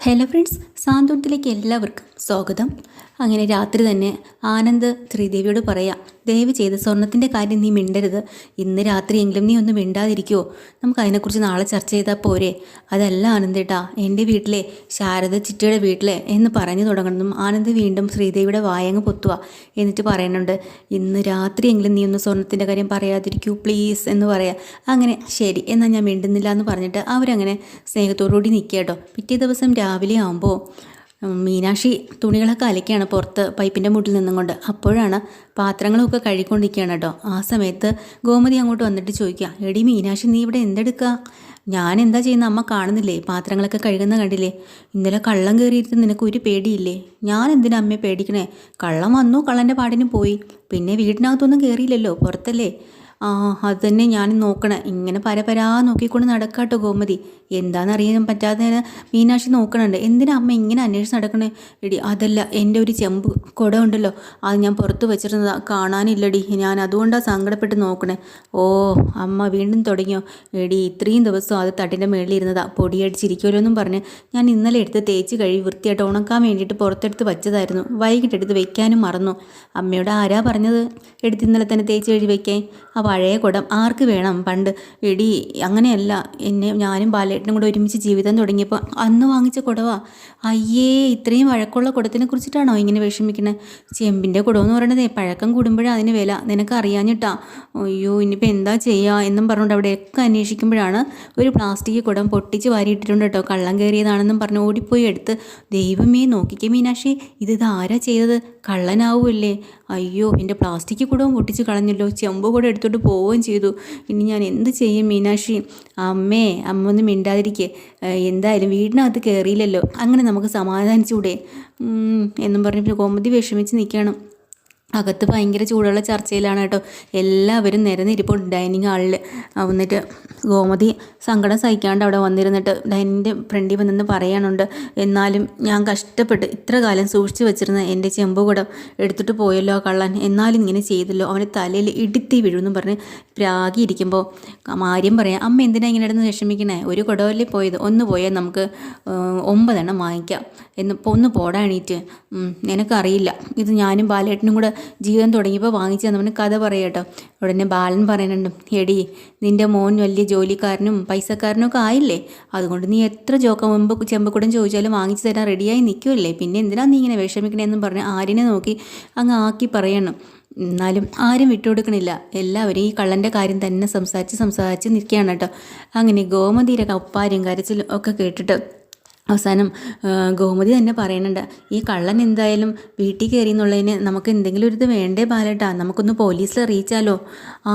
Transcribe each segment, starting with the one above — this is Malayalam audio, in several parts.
ഹലോ ഫ്രണ്ട്സ് സാന്ത്വനത്തിലേക്ക് എല്ലാവർക്കും സ്വാഗതം. അങ്ങനെ രാത്രി തന്നെ ആനന്ദ് ശ്രീദേവിയോട് പറയാം ദയവ് ചെയ്ത് സ്വർണത്തിന്റെ കാര്യം നീ മിണ്ടരുത്. ഇന്ന് രാത്രിയെങ്കിലും നീ ഒന്ന് മിണ്ടാതിരിക്കുമോ നമുക്ക് അതിനെക്കുറിച്ച് നാളെ ചർച്ച ചെയ്താൽ പോരെ. അതല്ല ആനന്ദേട്ടാ എന്റെ വീട്ടിലെ ശാരദ ചിറ്റയുടെ വീട്ടിലെ എന്ന് പറഞ്ഞു തുടങ്ങണം ആനന്ദ് വീണ്ടും ശ്രീദേവിയുടെ വായങ്ങ് പൊത്തുക എന്നിട്ട് പറയുന്നുണ്ട് ഇന്ന് രാത്രിയെങ്കിലും നീ ഒന്ന് സ്വർണത്തിന്റെ കാര്യം പറയാതിരിക്കൂ പ്ലീസ് എന്ന് പറയാം. അങ്ങനെ ശരി എന്നാൽ ഞാൻ മിണ്ടുന്നില്ല എന്ന് പറഞ്ഞിട്ട് അവരങ്ങനെ സ്നേഹത്തോടുകൂടി നിൽക്കുക കേട്ടോ. പിറ്റേ ദിവസം രാവിലെ ആകുമ്പോൾ മീനാക്ഷി തുണികളൊക്കെ അലക്കുകയാണ് പുറത്ത് പൈപ്പിന്റെ മുട്ടിൽ നിന്നും കൊണ്ട്. അപ്പോഴാണ് പാത്രങ്ങളൊക്കെ കഴുകിക്കൊണ്ടിരിക്കുകയാണ് കേട്ടോ. ആ സമയത്ത് ഗോമതി അങ്ങോട്ട് വന്നിട്ട് ചോദിക്കുക എടി മീനാക്ഷി നീ ഇവിടെ എന്തെടുക്കുക ഞാൻ എന്താ ചെയ്യുന്ന? അമ്മ കാണുന്നില്ലേ? പാത്രങ്ങളൊക്കെ കഴുകുന്ന കണ്ടില്ലേ? ഇന്നലെ കള്ളം കയറിയിട്ട് നിനക്ക് ഒരു പേടിയില്ലേ? ഞാൻ എന്തിനാ അമ്മയെ പേടിക്കണേ? കള്ളം വന്നു കള്ളന്റെ പാടിന് പോയി. പിന്നെ വീടിനകത്തൊന്നും കയറിയില്ലല്ലോ പുറത്തല്ലേ? ആ അത് തന്നെ ഞാൻ നോക്കണേ. ഇങ്ങനെ പരപരാ നോക്കിക്കൊണ്ട് നടക്കാട്ടോ ഗോമതി. എന്താണെന്നറിയാൻ പറ്റാതെ മീനാക്ഷി നോക്കണുണ്ട്. എന്തിനാ അമ്മ ഇങ്ങനെ അന്വേഷിച്ച് നടക്കണേ? എടി അതല്ല എന്റെ ഒരു ചെമ്പ് കുട ഉണ്ടല്ലോ. അത് ഞാൻ പുറത്ത് വെച്ചിരുന്നതാ. കാണാനില്ലടി. ഞാൻ അതുകൊണ്ടാണ് സങ്കടപ്പെട്ട് നോക്കണേ. ഓ അമ്മ വീണ്ടും തുടങ്ങിയോ? എടി ഇത്രയും ദിവസം അത് തട്ടിന്റെ മേളിൽ ഇരുന്നതാ. പൊടിയടിച്ചിരിക്കുമല്ലോ എന്നും പറഞ്ഞ് ഞാൻ ഇന്നലെ എടുത്ത് തേച്ച് കഴുകി വൃത്തിയായിട്ട് ഉണക്കാൻ വേണ്ടിയിട്ട് പുറത്തെടുത്ത് വെച്ചതായിരുന്നു. വൈകിട്ട് എടുത്ത് വെക്കാനും മറന്നു. അമ്മയോട് ആരാ പറഞ്ഞത്? എടുത്ത് ഇന്നലെ തന്നെ തേച്ച് കഴുകി വെക്കാൻ ആ പഴയ കുടം ആർക്ക് വേണം? പണ്ട് എടി അങ്ങനെയല്ല. എന്നെ ഞാനും ബാലേട്ടനും കൂടെ ഒരുമിച്ച് ജീവിതം തുടങ്ങിയപ്പോൾ അന്ന് വാങ്ങിച്ച കുടവാ. അയ്യേ ഇത്രയും വഴക്കമുള്ള കുടത്തിനെ കുറിച്ചിട്ടാണോ ഇങ്ങനെ വിഷമിക്കുന്നത് ചെമ്പിന്റെ കുടമെന്ന് പറയണതേ പഴക്കം കൂടുമ്പോഴാണ് അതിന് വില. നിനക്ക് അറിയാഞ്ഞിട്ടാ. അയ്യോ ഇനിയിപ്പോൾ എന്താ ചെയ്യുക എന്നും പറഞ്ഞുകൊണ്ട് അവിടെയൊക്കെ അന്വേഷിക്കുമ്പോഴാണ് ഒരു പ്ലാസ്റ്റിക് കുടം പൊട്ടിച്ച് വാരിയിട്ടിട്ടുണ്ട് കേട്ടോ. കള്ളം കയറിയതാണെന്നും പറഞ്ഞ് ഓടിപ്പോയി എടുത്ത്. ദൈവമേ നോക്കിക്കേ മീനാക്ഷി ഇത് ഇതാരാ ചെയ്തത്? കള്ളനാവുമല്ലേ അയ്യോ എന്റെ പ്ലാസ്റ്റിക് കുടവും പൊട്ടിച്ച് കളഞ്ഞല്ലോ. ചെമ്പ് കൂടെ എടുത്തോട്ട് പോവുകയും ചെയ്തു. ഇനി ഞാൻ എന്ത് ചെയ്യും മീനാക്ഷി? അമ്മേ അമ്മ ഒന്ന് മിണ്ടാതിരിക്കേ. എന്തായാലും വീടിനകത്ത് കയറിയില്ലല്ലോ അങ്ങനെ നമുക്ക് സമാധാനിച്ചുകൂടെ എന്നും പറഞ്ഞ് കോമതി വിഷമിച്ച് നിൽക്കണം അകത്ത് ഭയങ്കര ചൂടുള്ള ചർച്ചയിലാണ് കേട്ടോ. എല്ലാവരും നിരന്നിരിപ്പോൾ ഡൈനിങ് ഹാളിൽ വന്നിട്ട് ഗോമതി സങ്കടം സഹിക്കാണ്ട് അവിടെ വന്നിരുന്നിട്ട് ഡൈനിന്റെ ഫ്രണ്ടിൽ വന്നെന്ന് പറയാനുണ്ട്. എന്നാലും ഞാൻ കഷ്ടപ്പെട്ട് ഇത്ര കാലം സൂക്ഷിച്ചു വെച്ചിരുന്ന എന്റെ ചെമ്പുകുടം എടുത്തിട്ട് പോയല്ലോ കള്ളൻ. എന്നാലും ഇങ്ങനെ ചെയ്തല്ലോ. അവന്റെ തലയിൽ ഇടുത്തി വീഴുമെന്ന് പറഞ്ഞ് പ്രാഗിയിരിക്കുമ്പോൾ ആര്യം പറയാം. അമ്മ എന്തിനാ ഇങ്ങനെ ഇടുന്ന് വിഷമിക്കണേ? ഒരു കുടവല്ലേ പോയത്. ഒന്ന് പോയാൽ നമുക്ക് ഒമ്പതെണ്ണം വാങ്ങിക്കാം. എന്ന് ഒന്ന് പോടാ എണീറ്റ്. നിനക്കറിയില്ല. ഇത് ഞാനും ബാലേട്ടനും കൂടെ ജീവിതം തുടങ്ങിയപ്പോൾ വാങ്ങിച്ചു തന്നവന് കഥ പറയട്ടോ ഉടനെ ബാലൻ പറയുന്നുണ്ട് എടി നിന്റെ മോൻ വലിയ ജോലിക്കാരനും പൈസക്കാരനും ഒക്കെ ആയില്ലേ? അതുകൊണ്ട് നീ എത്ര ജോക്ക മുമ്പ് ചെമ്പക്കുടം ചോദിച്ചാലും വാങ്ങിച്ചു തരാൻ റെഡിയായി നിൽക്കുമല്ലേ പിന്നെ എന്തിനാ നീ ഇങ്ങനെ വിഷമിക്കണേന്നും പറഞ്ഞ് ആരിനെ നോക്കി അങ്ങ് ആക്കി പറയണം. എന്നാലും ആരും വിട്ടുകൊടുക്കണില്ല. എല്ലാവരും ഈ കള്ളന്റെ കാര്യം തന്നെ സംസാരിച്ച് സംസാരിച്ച് നിൽക്കുകയാണ് കേട്ടോ. അങ്ങനെ ഗോമതിയുടെ കപ്പാരും കരച്ചിലും ഒക്കെ കേട്ടിട്ട് അവസാനം ഗോമതി തന്നെ പറയുന്നുണ്ട് ഈ കള്ളൻ എന്തായാലും വീട്ടിൽ കയറി എന്നുള്ളതിന് നമുക്ക് എന്തെങ്കിലും ഒരു ഇത് വേണ്ടേ ബാലേട്ടാ നമുക്കൊന്ന് പോലീസിൽ അറിയിച്ചാലോ? ആ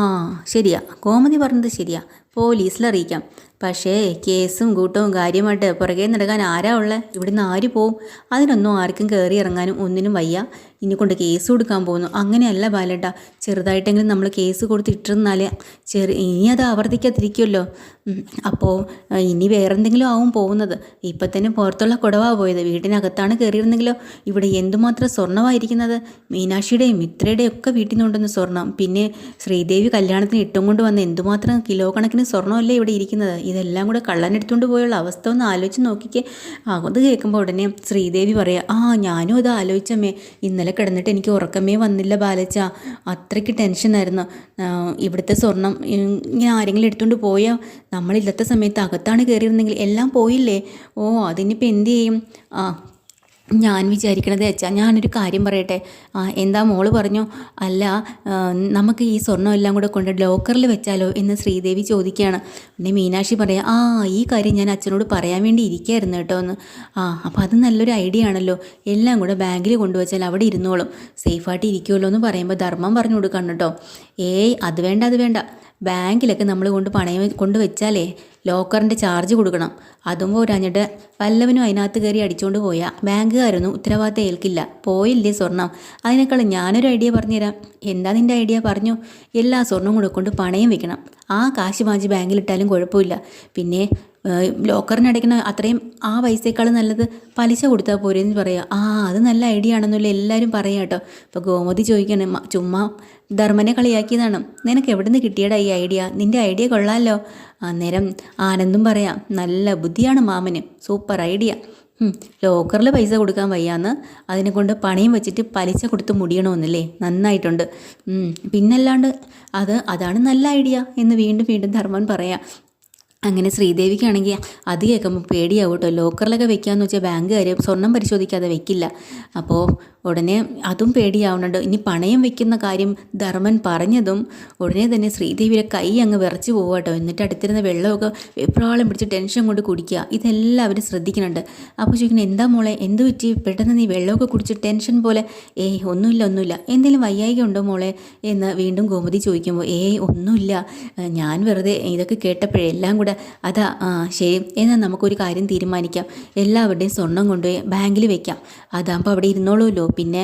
ശരിയാ. ഗോമതി പറഞ്ഞത് ശരിയാ പോലീസിൽ അറിയിക്കാം. പക്ഷേ കേസും കൂട്ടവും കാര്യമായിട്ട് പുറകെ നടക്കാൻ ആരാ ഉള്ളത് ഇവിടുന്ന് ആര് പോവും? അതിനൊന്നും ആർക്കും കയറി ഇറങ്ങാനും ഒന്നിനും വയ്യ. ഇനി കൊണ്ട് കേസ് കൊടുക്കാൻ പോകുന്നു. അങ്ങനെയല്ല ബാലേട്ട. ചെറുതായിട്ടെങ്കിലും നമ്മൾ കേസ് കൊടുത്തിട്ടിരുന്നാൽ ചെറു ഇനി അത് ആവർത്തിക്കാതിരിക്കുമല്ലോ അപ്പോൾ ഇനി വേറെന്തെങ്കിലും ആവും പോകുന്നത്. ഇപ്പം തന്നെ പുറത്തുള്ള കുടവാ പോയത്. വീട്ടിനകത്താണ് കയറിയിരുന്നെങ്കിലോ ഇവിടെ എന്തുമാത്രം സ്വർണമായിരിക്കുന്നത് മീനാക്ഷിയുടെയും മിത്രയുടെയും ഒക്കെ വീട്ടിൽ നിന്നുണ്ടെന്ന് സ്വർണം. പിന്നെ ശ്രീദേവി കല്യാണത്തിന് ഇട്ടും കൊണ്ട് വന്ന എന്തുമാത്രം കിലോ കണക്കിന് സ്വർണമല്ലേ ഇവിടെ ഇരിക്കുന്നത്? ഇതെല്ലാം കൂടെ കള്ളനെടുത്തുകൊണ്ട് പോയുള്ള അവസ്ഥ ഒന്ന് ആലോചിച്ച് നോക്കിക്കേ. അത് കേൾക്കുമ്പോൾ ഉടനെ ശ്രീദേവി പറയാം ആ ഞാനും അത് ആലോചിച്ചമ്മേ. ഇന്നലെ കിടന്നിട്ട് എനിക്ക് ഉറക്കമേ വന്നില്ല ബാലച്ച. അത്രയ്ക്ക് ടെൻഷനായിരുന്നു ഇവിടുത്തെ സ്വർണം ഇങ്ങനെ ആരെങ്കിലും എടുത്തുകൊണ്ട് പോയാൽ നമ്മളില്ലാത്ത സമയത്ത് അകത്താണ് കയറിയിരുന്നെങ്കിൽ എല്ലാം പോയില്ലേ? ഓ അതിനിപ്പോൾ എന്ത് ചെയ്യും? ആ ഞാൻ വിചാരിക്കണത് വെച്ചാൽ ഞാനൊരു കാര്യം പറയട്ടെ. ആ എന്താ മോൾ പറഞ്ഞു? അല്ല നമുക്ക് ഈ സ്വർണം എല്ലാം കൂടെ കൊണ്ട് ലോക്കറിൽ വെച്ചാലോ എന്ന് ശ്രീദേവി ചോദിക്കുകയാണ്. പിന്നെ മീനാക്ഷി പറയാം ആ ഈ കാര്യം ഞാൻ അച്ഛനോട് പറയാൻ വേണ്ടി ഇരിക്കുകയായിരുന്നു കേട്ടോ എന്ന്. ആ അപ്പോൾ അത് നല്ലൊരു ഐഡിയ ആണല്ലോ. എല്ലാം കൂടെ ബാങ്കിൽ കൊണ്ടുവച്ചാൽ അവിടെ ഇരുന്നോളും. സേഫായിട്ട് ഇരിക്കുമല്ലോ എന്ന് പറയുമ്പോൾ ധർമ്മം പറഞ്ഞു കൊടുക്കണം കേട്ടോ. ഏയ് അത് വേണ്ട അത് വേണ്ട. ബാങ്കിലൊക്കെ നമ്മൾ കൊണ്ട് പണയം കൊണ്ട് വെച്ചാലേ ലോക്കറിന്റെ ചാർജ് കൊടുക്കണം. അതും പോരാഞ്ഞിട്ട് വല്ലവനും അതിനകത്ത് കയറി അടിച്ചുകൊണ്ട് പോയാൽ ബാങ്കുകാരൊന്നും ഉത്തരവാദിത്തം ഏൽക്കില്ല. പോയില്ലേ സ്വർണം? അതിനേക്കാളും ഞാനൊരു ഐഡിയ പറഞ്ഞുതരാം. എന്താ നിന്റെ ഐഡിയ? പറഞ്ഞു. എല്ലാ സ്വർണവും കൂടെ കൊണ്ട് പണയം വെക്കണം. ആ കാശ് വാങ്ങിച്ച് ബാങ്കിലിട്ടാലും കുഴപ്പമില്ല. പിന്നെ ലോക്കറിന് അടയ്ക്കണ അത്രയും ആ പൈസയേക്കാൾ നല്ലത് പലിശ കൊടുത്താൽ പോരെന്ന് പറയുക ആ അത് നല്ല ഐഡിയ ആണെന്നുള്ള എല്ലാവരും പറയാം കേട്ടോ. ഇപ്പോൾ ഗോമതി ചോദിക്കണം ചുമ്മാ ധർമ്മനെ കളിയാക്കിയതാണ്. നിനക്ക് എവിടെ നിന്ന് കിട്ടിയടാ ഈ ഐഡിയ? നിന്റെ ഐഡിയ കൊള്ളാമല്ലോ അന്നേരം ആനന്ദും പറയാം നല്ല ബുദ്ധിയാണ് മാമന്. Super idea. ലോക്കറിൽ പൈസ കൊടുക്കാൻ വയ്യാന്ന്. അതിനെ കൊണ്ട് പണയം വെച്ചിട്ട് പലിശ കൊടുത്ത് മുടിയണമെന്നല്ലേ നന്നായിട്ടുണ്ട്. പിന്നല്ലാണ്ട് അത് അതാണ് നല്ല ഐഡിയ എന്ന് വീണ്ടും വീണ്ടും ധർമ്മൻ പറയാം. അങ്ങനെ ശ്രീദേവിക്കാണെങ്കിൽ അത് കേൾക്കുമ്പോൾ പേടിയാവും കേട്ടോ ലോക്കറിലൊക്കെ വെക്കാന്ന് വെച്ചാൽ ബാങ്കുകാർ സ്വർണം പരിശോധിക്കാതെ വെക്കില്ല. അപ്പോൾ ഉടനെ അതും പേടിയാവുന്നുണ്ട്. ഇനി പണയം വെക്കുന്ന കാര്യം ധർമ്മൻ പറഞ്ഞതും ഉടനെ തന്നെ ശ്രീദേവിയുടെ കൈ അങ്ങ് വിറച്ച് പോവാട്ടോ എന്നിട്ട് അടുത്തിരുന്ന വെള്ളമൊക്കെ എപ്പോഴും പിടിച്ച് ടെൻഷൻ കൊണ്ട് കുടിക്കുക. ഇതെല്ലാവരും ശ്രദ്ധിക്കുന്നുണ്ട്. അപ്പോൾ ചോദിക്കുന്നത് എന്താ മോളെ? എന്ത് പറ്റി? പെട്ടെന്ന് നീ വെള്ളമൊക്കെ കുടിച്ച് ടെൻഷൻ പോലെ? ഏയ് ഒന്നുമില്ല ഒന്നുമില്ല. എന്തെങ്കിലും വയ്യായിക ഉണ്ടോ മോളെ? എന്ന് വീണ്ടും ഗോമതി ചോദിക്കുമ്പോൾ ഏയ് ഒന്നുമില്ല. ഞാൻ വെറുതെ ഇതൊക്കെ കേട്ടപ്പോഴേ എല്ലാം കൂടെ അതാ ആ ശരി. എന്നാൽ നമുക്കൊരു കാര്യം തീരുമാനിക്കാം. എല്ലാവരുടെയും സ്വർണം കൊണ്ടുപോയി ബാങ്കിൽ വെക്കാം. അതാകുമ്പോൾ അവിടെ ഇരുന്നോളൂല്ലോ പിന്നെ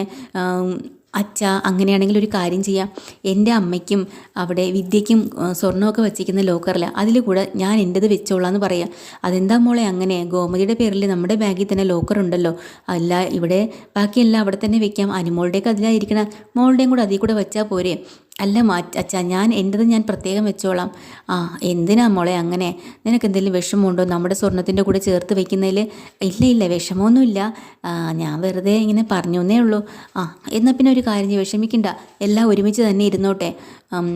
അച്ഛ അങ്ങനെയാണെങ്കിൽ ഒരു കാര്യം ചെയ്യാം. എന്റെ അമ്മയ്ക്കും അവിടെ വിദ്യയ്ക്കും സ്വർണമൊക്കെ വച്ചിരിക്കുന്ന ലോക്കറിൽ അതിൽ കൂടെ ഞാൻ എന്റെത് വെച്ചോളാം എന്ന് പറയാം. അതെന്താ മോളെ അങ്ങനെ? ഗോമതിയുടെ പേരിൽ നമ്മുടെ ബാഗിൽ തന്നെ ലോക്കർ ഉണ്ടല്ലോ. അല്ല ഇവിടെ ബാക്കിയെല്ലാം അവിടെ തന്നെ വെക്കാം. അനുമോളുടെയൊക്കെ അതിലായിരിക്കണം. മോളുടെയും കൂടെ അതിൽ കൂടെ വെച്ചാൽ പോരെ. അല്ല മാ അച്ഛാ ഞാൻ എന്റെത് ഞാൻ പ്രത്യേകം വെച്ചോളാം. ആ എന്തിനാ മോളെ അങ്ങനെ? നിനക്ക് എന്തെങ്കിലും വിഷമമുണ്ടോ? നമ്മുടെ സ്വർണത്തിന്റെ കൂടെ ചേർത്ത് വെക്കുന്നതിൽ ഇല്ല ഇല്ല വിഷമമൊന്നുമില്ല. ഞാൻ വെറുതെ ഇങ്ങനെ പറഞ്ഞേ ഉള്ളൂ. ആ എന്നാൽ പിന്നെ ഒരു കാര്യം വിഷമിക്കണ്ട. എല്ലാം ഒരുമിച്ച് തന്നെ ഇരുന്നോട്ടെ.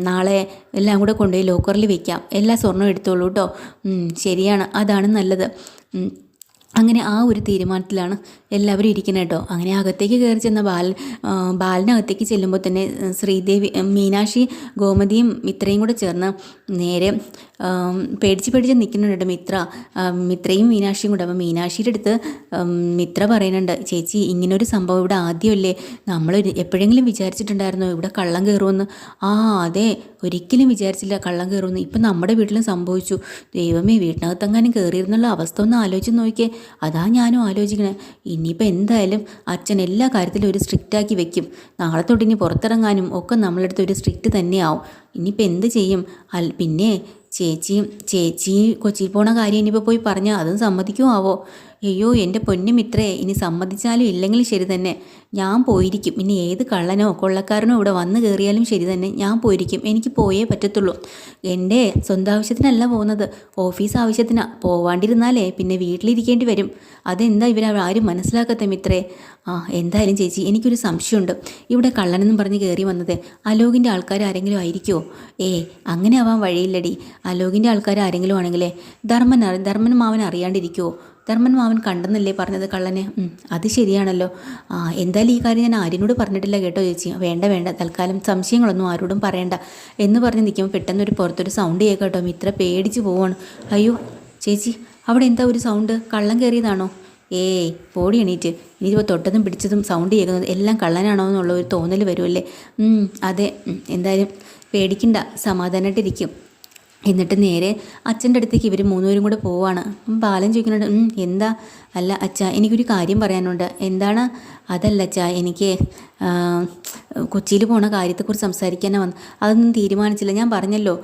നാളെ എല്ലാം കൂടെ കൊണ്ടുപോയി ലോക്കറിൽ വെക്കാം. എല്ലാ സ്വർണവും എടുത്തോളൂ കേട്ടോ ശരിയാണ് അതാണ് നല്ലത്. അങ്ങനെ ആ ഒരു തീരുമാനത്തിലാണ് എല്ലാവരും ഇരിക്കുന്നത് കേട്ടോ. അങ്ങനെ അകത്തേക്ക് കയറി ചെന്ന ബാൽ ബാലിനകത്തേക്ക് ചെല്ലുമ്പോൾ തന്നെ ശ്രീദേവി മീനാക്ഷി ഗോമതിയും മിത്രയും കൂടെ ചേർന്ന് നേരെ പേടിച്ച് പേടിച്ച് നിൽക്കുന്നുണ്ട് മിത്ര. മിത്രയും മീനാക്ഷിയും കൂടെ. അപ്പോൾ മീനാക്ഷിയുടെ അടുത്ത് മിത്ര പറയുന്നുണ്ട് ചേച്ചി ഇങ്ങനൊരു സംഭവം ഇവിടെ ആദ്യമല്ലേ? നമ്മൾ എപ്പോഴെങ്കിലും വിചാരിച്ചിട്ടുണ്ടായിരുന്നോ ഇവിടെ കള്ളം കയറുമെന്ന്? ആ അതെ. ഒരിക്കലും വിചാരിച്ചില്ല കള്ളം കയറുമെന്ന്. ഇപ്പം നമ്മുടെ വീട്ടിലും സംഭവിച്ചു. ദൈവമേ വീട്ടിനകത്തെങ്ങാനും കയറിയിരുന്നുള്ള അവസ്ഥ ഒന്ന് ആലോചിച്ച് നോക്കിയേ. അതാ ഞാനും ആലോചിക്കണേ. ഇനിയിപ്പോൾ എന്തായാലും അച്ഛൻ എല്ലാ കാര്യത്തിലും ഒരു സ്ട്രിക്റ്റ് ആക്കി വെക്കും. നാളെ തൊട്ട് ഇനി പുറത്തിറങ്ങാനും ഒക്കെ നമ്മളടുത്ത് ഒരു സ്ട്രിക്റ്റ് തന്നെയാവും. ഇനിയിപ്പോൾ എന്ത് ചെയ്യും? അൽ പിന്നെ ചേച്ചിയും ചേച്ചി കൊച്ചിയിൽ പോണ കാര്യം ഇനിയിപ്പോൾ പോയി പറഞ്ഞാൽ അതും സമ്മതിക്കുമോ ആവോ? അയ്യോ എന്റെ പൊന്നുമിത്രേ ഇനി സമ്മതിച്ചാലും ഇല്ലെങ്കിലും ശരി തന്നെ. ഞാൻ പോയിരിക്കും. ഇനി ഏത് കള്ളനോ കൊള്ളക്കാരനോ ഇവിടെ വന്നു കയറിയാലും ശരി തന്നെ ഞാൻ പോയിരിക്കും. എനിക്ക് പോയേ പറ്റത്തുള്ളൂ. എന്റെ സ്വന്തം ആവശ്യത്തിനല്ല പോകുന്നത്. ഓഫീസ് ആവശ്യത്തിനാണ് പോവാണ്ടിരുന്നാലേ പിന്നെ വീട്ടിലിരിക്കേണ്ടി വരും. അതെന്താ ഇവർ ആരും മനസ്സിലാക്കാത്ത മിത്രേ? ആ എന്തായാലും ചേച്ചി എനിക്കൊരു സംശയമുണ്ട്. ഇവിടെ കള്ളനെന്നും പറഞ്ഞ് കയറി വന്നത് അലോകിന്റെ ആൾക്കാർ ആരെങ്കിലും ആയിരിക്കുമോ ഏ അങ്ങനെ ആവാൻ വഴിയില്ലടി. അലോകിന്റെ ആൾക്കാർ ആരെങ്കിലും ആണെങ്കിലേ. ധർമ്മൻ ധർമ്മൻ മാവൻ അറിയാണ്ടിരിക്കുമോ ധർമ്മൻ മാവൻ കണ്ടെന്നല്ലേ പറഞ്ഞത് കള്ളനെ? അത് ശരിയാണല്ലോ. എന്തായാലും ഈ കാര്യം ഞാൻ ആരിനോട് പറഞ്ഞിട്ടില്ല കേട്ടോ ചേച്ചി. വേണ്ട വേണ്ട. തൽക്കാലം സംശയങ്ങളൊന്നും ആരോടും പറയണ്ട. എന്ന് പറഞ്ഞ് നിൽക്കുമ്പോൾ പെട്ടെന്നൊരു പുറത്തൊരു സൗണ്ട് കേൾക്കട്ടോ ഇത്ര പേടിച്ച് പോവാണ്. അയ്യോ ചേച്ചി അവിടെ എന്താ ഒരു സൗണ്ട് കള്ളം കയറിയതാണോ? ഏയ് പോടി എണീറ്റ്. ഇനിയിപ്പോൾ തൊട്ടതും പിടിച്ചതും സൗണ്ട് കേൾക്കുന്നത് എല്ലാം കള്ളനാണോ എന്നുള്ള ഒരു തോന്നൽ വരുമല്ലേ? അതെ. എന്തായാലും പേടിക്കണ്ട. സമാധാനമായിട്ടിരിക്കും എന്നിട്ട് നേരെ അച്ഛന്റെ അടുത്തേക്ക് ഇവർ മൂന്നുപേരും കൂടെ പോവാണ്. ബാലൻ ചോദിക്കുന്നുണ്ട് "ഉം, എന്താ? അല്ല അച്ഛ എനിക്കൊരു കാര്യം പറയാനുണ്ട്. എന്താണ്? അതല്ല അച്ഛ എനിക്ക് കൊച്ചിയിൽ പോണ കാര്യത്തെക്കുറിച്ച് സംസാരിക്കാനാണ് വന്നത് അതൊന്നും തീരുമാനിച്ചില്ല ഞാൻ പറഞ്ഞല്ലോ.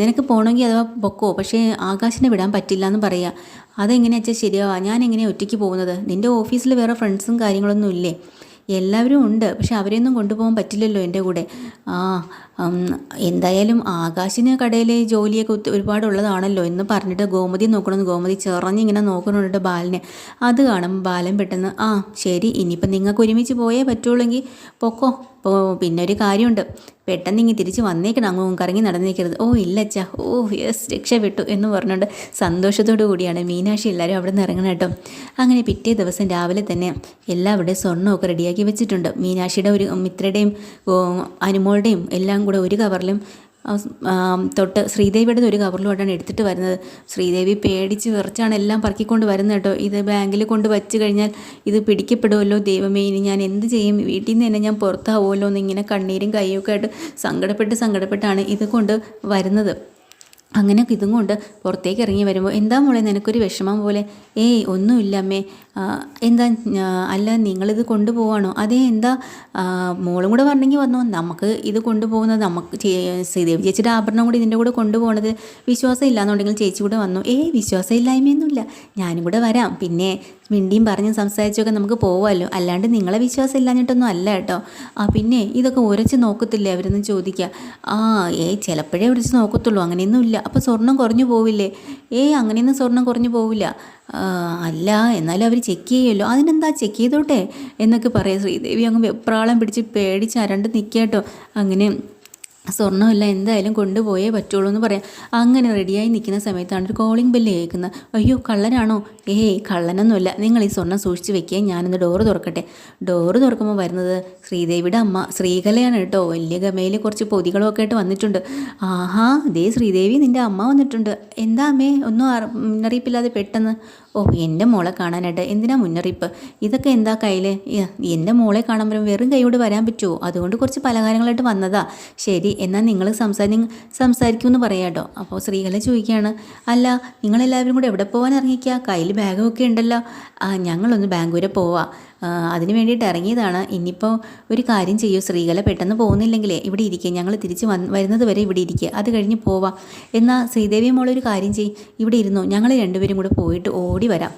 നിനക്ക് പോകണമെങ്കിൽ അഥവാ പൊക്കോ പക്ഷേ ആകാശിനെ വിടാൻ പറ്റില്ല എന്ന് പറയുക അതെങ്ങനെയാ അച്ഛാ ശരിയാവാ? ഞാൻ എങ്ങനെയാണ് ഒറ്റയ്ക്ക് പോകുന്നത്? നിന്റെ ഓഫീസിൽ വേറെ ഫ്രണ്ട്സും കാര്യങ്ങളൊന്നും ഇല്ലേ? എല്ലാവരും ഉണ്ട്. പക്ഷെ അവരെയൊന്നും കൊണ്ടുപോകാൻ പറ്റില്ലല്ലോ എന്റെ കൂടെ. ആ എന്തായാലും ആകാശിന് കടയിൽ ജോലിയൊക്കെ ഒരുപാടുള്ളതാണല്ലോ എന്ന് പറഞ്ഞിട്ട് ഗോമതി നോക്കണമെന്ന് ഗോമതി ചെറഞ്ഞ് ഇങ്ങനെ നോക്കുന്നുണ്ട് ബാലനെ. അത് കാണും ബാലൻ പെട്ടെന്ന് ആ ശരി ഇനിയിപ്പം നിങ്ങൾക്ക് ഒരുമിച്ച് പോയേ പറ്റുള്ളെങ്കിൽ പൊക്കോ. ഇപ്പോൾ പിന്നെ ഒരു കാര്യമുണ്ട്. പെട്ടെന്ന് ഇങ്ങനെ തിരിച്ച് വന്നേക്കണം. അങ്ങും കറങ്ങി നടന്നേക്കരുത്. ഓ ഇല്ല അച്ഛാ ഓ യെസ് രക്ഷപ്പെട്ടു എന്ന് പറഞ്ഞുകൊണ്ട് സന്തോഷത്തോടു കൂടിയാണ് മീനാക്ഷി എല്ലാവരും അവിടെ നിന്ന് ഇറങ്ങണം കേട്ടോ. അങ്ങനെ പിറ്റേ ദിവസം രാവിലെ തന്നെ എല്ലാവരുടെയും സ്വർണമൊക്കെ റെഡിയാക്കി വെച്ചിട്ടുണ്ട്. മീനാക്ഷിയുടെ ഒരു മിത്രയുടെയും അനുമോളുടെയും എല്ലാം കൂടെ ഒരു കവറിലും തൊട്ട് ശ്രീദേവിയുടെ ഒരു കവറിലോട്ടാണ് എടുത്തിട്ട് വരുന്നത്. ശ്രീദേവി പേടിച്ച് വിറച്ചാണ് എല്ലാം പറക്കിക്കൊണ്ട് വരുന്നത് കേട്ടോ. ഇത് ബാങ്കിൽ കൊണ്ട് വച്ച് കഴിഞ്ഞാൽ ഇത് പിടിക്കപ്പെടുമല്ലോ ദൈവമേ. ഇനി ഞാൻ എന്ത് ചെയ്യും? വീട്ടിൽ നിന്ന് തന്നെ ഞാൻ പുറത്താവുമല്ലോ എന്ന് ഇങ്ങനെ കണ്ണീരും കൈയൊക്കെ ആയിട്ട് സങ്കടപ്പെട്ട് സങ്കടപ്പെട്ടാണ് ഇത് കൊണ്ട് വരുന്നത്. അങ്ങനെ ഇതും കൊണ്ട് പുറത്തേക്ക് ഇറങ്ങി വരുമ്പോൾ എന്താ മോളെ നിനക്കൊരു വിഷമം പോലെ? ഏയ് ഒന്നുമില്ല അമ്മേ. എന്താ അല്ല നിങ്ങളിത് കൊണ്ടുപോവാണോ? അതേ എന്താ മോളും കൂടെ പറഞ്ഞെങ്കിൽ വന്നോ. നമുക്ക് ഇത് കൊണ്ടുപോകുന്നത് നമുക്ക് ശ്രീദേവി ചേച്ചിയുടെ ആഭരണം കൂടി ഇതിന്റെ കൂടെ കൊണ്ടുപോകണത് വിശ്വാസം ഇല്ലാന്നുണ്ടെങ്കിൽ ചേച്ചി കൂടെ വന്നു. ഏയ് വിശ്വാസം ഇല്ലായ്മയൊന്നുമില്ല ഞാനും കൂടെ വരാം. പിന്നെ മിണ്ടിയും പറഞ്ഞ് സംസാരിച്ചൊക്കെ നമുക്ക് പോവാമല്ലോ. അല്ലാണ്ട് നിങ്ങളെ വിശ്വാസം ഇല്ലാഞ്ഞിട്ടൊന്നും അല്ല കേട്ടോ. ആ പിന്നെ ഇതൊക്കെ ഉരച്ച് നോക്കത്തില്ലേ അവരൊന്നും ചോദിക്കുക. ആ ഏയ് ചിലപ്പോഴേ ഉരച്ച് നോക്കത്തുള്ളൂ. അങ്ങനെയൊന്നും ഇല്ല. അപ്പോൾ സ്വർണം കുറഞ്ഞു പോവില്ലേ? ഏയ് അങ്ങനെയൊന്നും സ്വർണം കുറഞ്ഞു പോവില്ല. അല്ല എന്നാലും അവർ ചെക്ക് ചെയ്യുമല്ലോ. അതിനെന്താ ചെക്ക് ചെയ്തോട്ടെ എന്നൊക്കെ പറയാം. ശ്രീദേവി അങ്ങ് വെപ്രാളം പിടിച്ച് പേടിച്ച് അരണ്ട് നിൽക്കാട്ടോ അങ്ങനെ സ്വർണമല്ല എന്തായാലും കൊണ്ടുപോയേ പറ്റുള്ളൂ എന്ന് പറയാം. അങ്ങനെ റെഡിയായി നിൽക്കുന്ന സമയത്താണ് ഒരു കോളിംഗ് ബെല്ല് കേൾക്കുന്നത്. അയ്യോ കള്ളനാണോ? ഏയ് കള്ളനൊന്നുമില്ല. നിങ്ങൾ ഈ സ്വർണം സൂക്ഷിച്ച് വെക്കുക ഞാനൊന്ന് ഡോറ് തുറക്കട്ടെ. ഡോറ് തുറക്കുമ്പോൾ വരുന്നത് ശ്രീദേവിയുടെ അമ്മ ശ്രീകലയാണ് കേട്ടോ. വലിയ ഗമയിൽ കുറച്ച് പൊതികളൊക്കെ ആയിട്ട് വന്നിട്ടുണ്ട്. ആഹാ ദേ ശ്രീദേവി നിന്റെ അമ്മ വന്നിട്ടുണ്ട്. എന്താ അമ്മേ ഒന്നും മുന്നറിയിപ്പില്ലാതെ പെട്ടെന്ന്? ഓ എന്റെ മോളെ കാണാനായിട്ട്. എന്തിനാ മുന്നറിയിപ്പ്? ഇതൊക്കെ എന്താ കയ്യിൽ എന്റെ മോളെ കാണുമ്പോൾ വെറും കൈയോട് വരാൻ പറ്റുമോ അതുകൊണ്ട് കുറച്ച് പലഹാരങ്ങളായിട്ട് വന്നതാ. ശരി എന്നാൽ നിങ്ങൾ സംസാരി സംസാരിക്കുമെന്ന് പറയാട്ടോ. അപ്പോൾ സ്ത്രീകളെ ചോദിക്കുകയാണ് അല്ല നിങ്ങളെല്ലാവരും കൂടെ എവിടെ പോകാൻ ഇറങ്ങിക്കുക കയ്യിൽ ബാഗൊക്കെ ഉണ്ടല്ലോ. ഞങ്ങളൊന്ന് ബാംഗ്ലൂരെ പോവാം. അതിന് വേണ്ടിയിട്ട് ഇറങ്ങിയതാണ്. ഇനിയിപ്പോൾ ഒരു കാര്യം ചെയ്യൂ. സ്ത്രീകളെ പെട്ടെന്ന് പോകുന്നില്ലെങ്കിലേ ഇവിടെ ഇരിക്കുക ഞങ്ങൾ തിരിച്ച് വന്ന് വരുന്നത് വരെ ഇവിടെ ഇരിക്കുക അത് കഴിഞ്ഞ് പോവാം. എന്നാൽ ശ്രീദേവി മോളൊരു കാര്യം ചെയ്യും. ഇവിടെ ഇരുന്നു. ഞങ്ങൾ രണ്ടുപേരും കൂടെ പോയിട്ട് ഓടി വരാം.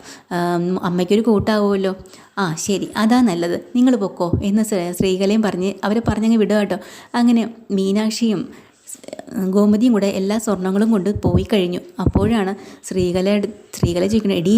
അമ്മയ്ക്കൊരു കൂട്ടാവുമല്ലോ. ആ ശരി. അതാ നല്ലത്. നിങ്ങൾ പൊക്കോ എന്ന് ശ്രീ- ശ്രീകലയും പറഞ്ഞ് അവരെ പറഞ്ഞങ്ങ് വിടുക കേട്ടോ അങ്ങനെ മീനാക്ഷിയും ഗോമതിയും കൂടെ എല്ലാ സ്വർണങ്ങളും കൊണ്ട് പോയി കഴിഞ്ഞു. അപ്പോഴാണ് ശ്രീകല ശ്രീകല ചോദിക്കുന്നത് എടി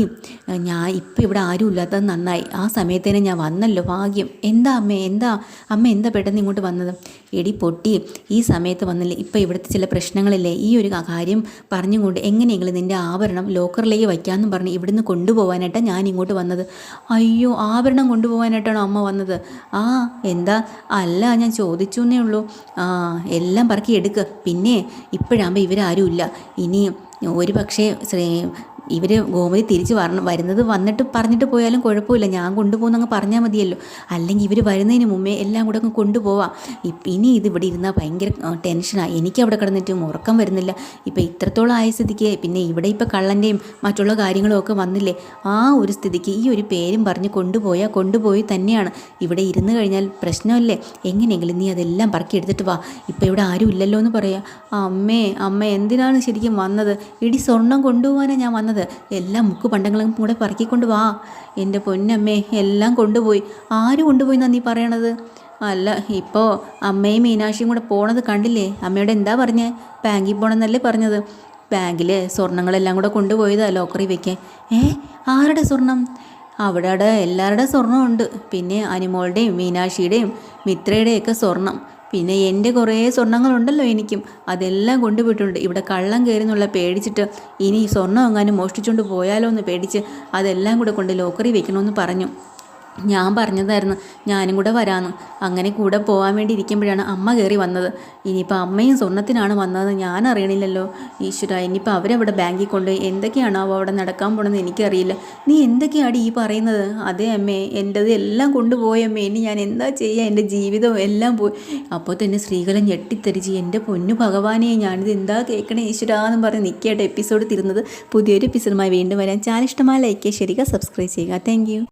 ഞാൻ ഇപ്പം ഇവിടെ ആരും ഇല്ലാത്തത് നന്നായി. ആ സമയത്തേനെ ഞാൻ വന്നല്ലോ ഭാഗ്യം. എന്താ അമ്മേ എന്താ? അമ്മ എന്താ പെട്ടെന്ന് ഇങ്ങോട്ട് വന്നത്? എടി പൊട്ടി ഈ സമയത്ത് വന്നില്ലേ? ഇപ്പം ഇവിടുത്തെ ചില പ്രശ്നങ്ങളില്ലേ? ഈ ഒരു കാര്യം പറഞ്ഞുകൊണ്ട് എങ്ങനെയെങ്കിലും നിന്റെ ആഭരണം ലോക്കറിലേക്ക് വയ്ക്കാമെന്നും പറഞ്ഞ് ഇവിടുന്ന് കൊണ്ടുപോകാനായിട്ടാണ് ഞാൻ ഇങ്ങോട്ട് വന്നത്. അയ്യോ ആഭരണം കൊണ്ടുപോകാനായിട്ടാണോ അമ്മ വന്നത്? ആ എന്താ? അല്ല ഞാൻ ചോദിച്ചു എന്നേ ഉള്ളൂ. ആ എല്ലാം പറക്കി എടുക്കുക പിന്നെ ഇപ്പോഴാകുമ്പോൾ ഇവരാരും ഇല്ല. ഇനി ഒരു പക്ഷേ ശ്രീ ഇവർ ഗോമതി തിരിച്ച് വരണം വരുന്നത് വന്നിട്ട് പറഞ്ഞിട്ട് പോയാലും കുഴപ്പമില്ല. ഞാൻ കൊണ്ടുപോകുന്നങ്ങ് പറഞ്ഞാൽ മതിയല്ലോ. അല്ലെങ്കിൽ ഇവർ വരുന്നതിന് മുമ്പേ എല്ലാം കൂടെ അങ്ങ് കൊണ്ടുപോവാം. ഇനി ഇത് ഇവിടെ ഇരുന്നാൽ ഭയങ്കര ടെൻഷനാണ് എനിക്ക് അവിടെ കിടന്നിട്ട് ഉറക്കം വരുന്നില്ല. ഇപ്പം ഇത്രത്തോളം ആയ സ്ഥിതിക്ക് പിന്നെ ഇവിടെ ഇപ്പം കള്ളന്റെയും മറ്റുള്ള കാര്യങ്ങളും ഒക്കെ വന്നില്ലേ? ആ ഒരു സ്ഥിതിക്ക് ഈ ഒരു പേരും പറഞ്ഞ് കൊണ്ടുപോയാൽ കൊണ്ടുപോയി തന്നെയാണ്. ഇവിടെ ഇരുന്ന് കഴിഞ്ഞാൽ പ്രശ്നമല്ലേ? എങ്ങനെയെങ്കിലും നീ അതെല്ലാം പറക്കി എടുത്തിട്ട് വാ. ഇപ്പം ഇവിടെ ആരും ഇല്ലല്ലോ എന്ന് പറയാം. അമ്മേ അമ്മ എന്തിനാണ് ശരിക്കും വന്നത്? ഇടി സ്വർണം കൊണ്ടുപോകാനാണ് ഞാൻ വന്നത്. എല്ലാ മുക്ക് പണ്ടങ്ങളും കൂടെ പറക്കിക്കൊണ്ട് വാ. എന്റെ പൊന്നമ്മേ എല്ലാം കൊണ്ടുപോയി. ആര് കൊണ്ടുപോയി എന്നാ നീ പറയണത്? അല്ല ഇപ്പോൾ അമ്മയും മീനാക്ഷിയും കൂടെ പോണത് കണ്ടില്ലേ? അമ്മയോട് എന്താ പറഞ്ഞേ? ബാങ്കിൽ പോകണമെന്നല്ലേ പറഞ്ഞത്. ബാങ്കിൽ സ്വർണങ്ങളെല്ലാം കൂടെ കൊണ്ടുപോയതാ ലോക്കറി വെക്കാൻ. ഏ ആരുടെ സ്വർണം? അവിടെ എല്ലാവരുടെ സ്വർണമുണ്ട് പിന്നെ അനിമോളുടെയും മീനാക്ഷിയുടെയും മിത്രയുടെയൊക്കെ സ്വർണം. പിന്നെ എന്റെ കുറേ സ്വർണങ്ങളുണ്ടല്ലോ എനിക്കും. അതെല്ലാം കൊണ്ടുപോയിട്ടുണ്ട്. ഇവിടെ കള്ളം കയറി എന്നുള്ള പേടിച്ചിട്ട് ഇനി സ്വർണം എങ്ങാനും മോഷ്ടിച്ചുകൊണ്ട് പോയാലോ എന്ന് പേടിച്ച് അതെല്ലാം കൂടെ കൊണ്ട് ലോക്കറി വെക്കണമെന്ന് പറഞ്ഞു. ഞാൻ പറഞ്ഞതായിരുന്നു ഞാനും കൂടെ വരാമെന്ന് അങ്ങനെ കൂടെ പോകാൻ വേണ്ടി ഇരിക്കുമ്പോഴാണ് അമ്മ കയറി വന്നത്. ഇനിയിപ്പോൾ അമ്മയും സ്വർണത്തിനാണ് വന്നത് ഞാൻ അറിയണില്ലല്ലോ. ഈശ്വര ഇനിയിപ്പോൾ അവരവിടെ ബാങ്കിൽ കൊണ്ട് എന്തൊക്കെയാണോ അവിടെ നടക്കാൻ പോണെന്ന് എനിക്കറിയില്ല. നീ എന്തൊക്കെയാണ് ഈ പറയുന്നത്? അതെ അമ്മേ എന്റെത് എല്ലാം കൊണ്ടുപോയി അമ്മേ. ഇനി ഞാൻ എന്താ ചെയ്യുക എന്റെ ജീവിതം എല്ലാം പോയി. അപ്പോൾ തന്നെ സ്ത്രീകളെ ഞെട്ടിത്തെറിച്ച് എന്റെ പൊന്നു ഭഗവാനെ ഞാനിത് എന്താ കേൾക്കണേ ഈശ്വര എന്ന് പറഞ്ഞ് നിൽക്കട്ടെ എപ്പിസോഡ് തീർന്നത് പുതിയൊരു എപ്പിസോഡുമായി വീണ്ടും വരാൻ ചാനൽ ഇഷ്ടമായ ലൈക്ക് ചെയ്യുക സബ്സ്ക്രൈബ് ചെയ്യുക താങ്ക്